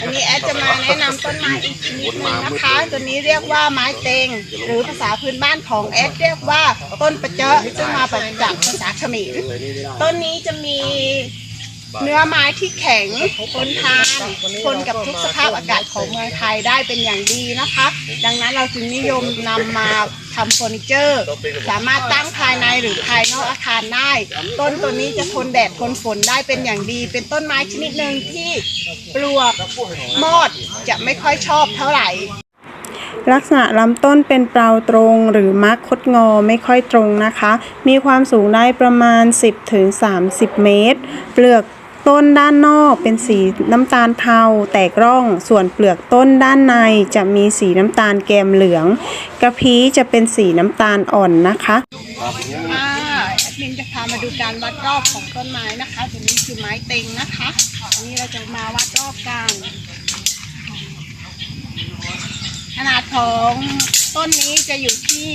อันนี้แอดจะมาแนะนำต้นไม้อีกชนิดหนึงนะคะ ตัวนี้เรียกว่าไม้เต็ง หรือภาษาพื้นบ้านของแอดเรียกว่าต้นประเจาะซึ่งมาจากภาษาเขมรต้นนี้จะมี เนื้อไม้ที่แข็งทนทานทนกับทุกสภาพอากาศของเมืองไทยได้เป็นอย่างดีนะคะ ดังนั้นเราจึงนิยมนำมาทำเฟอร์นิเจอร์ สามารถตั้งภายในหรือภายนอกอาคารได้ ต้นตัวนี้จะทนแดดทนฝนได้เป็นอย่างดี เป็นต้นไม้ชนิดหนึ่งที่ปลวกมอดจะไม่ค่อยชอบเท่าไหร่ลักษณะลำต้นเป็นเปล่าตรงหรือมักคดงอไม่ค่อยตรงนะคะ มีความสูงได้ประมาณ 10-30 เมตร เปลือก ต้นด้านนอกเป็นสีน้ำตาลเทาแตกร่อง ส่วนเปลือกต้นด้านในจะมีสีน้ำตาลแกมเหลือง กระพี้จะเป็นสีน้ำตาลอ่อนนะคะอ่าแอดมินจะพามาดูการวัดรอบของต้นไม้นะคะตัวนี้คือไม้เต็งนะคะอันนี้เราจะมาวัดรอบกันขนาดของต้นนี้จะอยู่ที่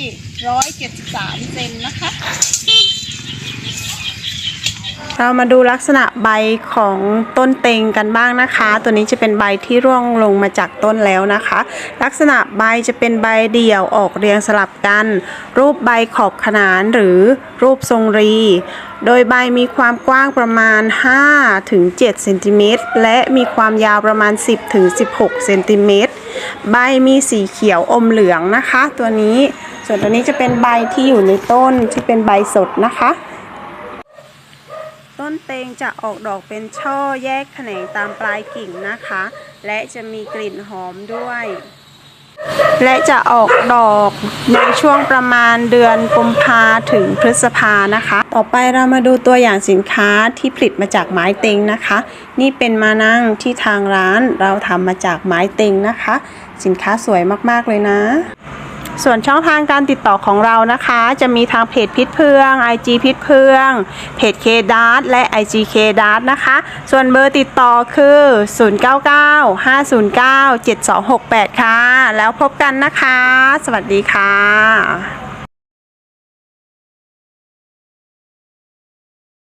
173 เซนนะคะ เรามาดูลักษณะใบของต้นเต็งกันบ้างนะคะ ตัวนี้จะเป็นใบที่ร่วงลงมาจากต้นแล้วนะคะ ลักษณะใบจะเป็นใบเดี่ยวออกเรียงสลับกัน รูปใบขอบขนานหรือรูปทรงรี โดยใบมีความกว้างประมาณ5ถึง7เซนติเมตรและมีความยาวประมาณ 10ถึง16เซนติเมตรใบมีสีเขียวอมเหลืองนะคะ ตัวนี้ส่วนตัวนี้จะเป็นใบที่อยู่ในต้นที่เป็นใบสดนะคะ ต้นเตงจะออกดอกเป็นช่อแยกแขนงตามปลายกิ่งนะคะ และจะมีกลิ่นหอมด้วย และจะออกดอกในช่วงประมาณเดือนกุมภาถึงพฤษภานะคะ ต่อไปเรามาดูตัวอย่างสินค้าที่ผลิตมาจากไม้เต็งนะคะ นี่เป็นมานั่งที่ทางร้านเราทำมาจากไม้เต็งนะคะ สินค้าสวยมากๆเลยนะ ส่วนช่องทางการติดต่อของเรานะคะ จะมีทางเพจพิษเพื่อง IG พิษเพื่อง เพจ k d a r t และ IG k d a r t นะคะ ส่วนเบอร์ติดต่อคือ 099 509 7268 ค่ะ แล้วพบกันนะคะ สวัสดีค่ะ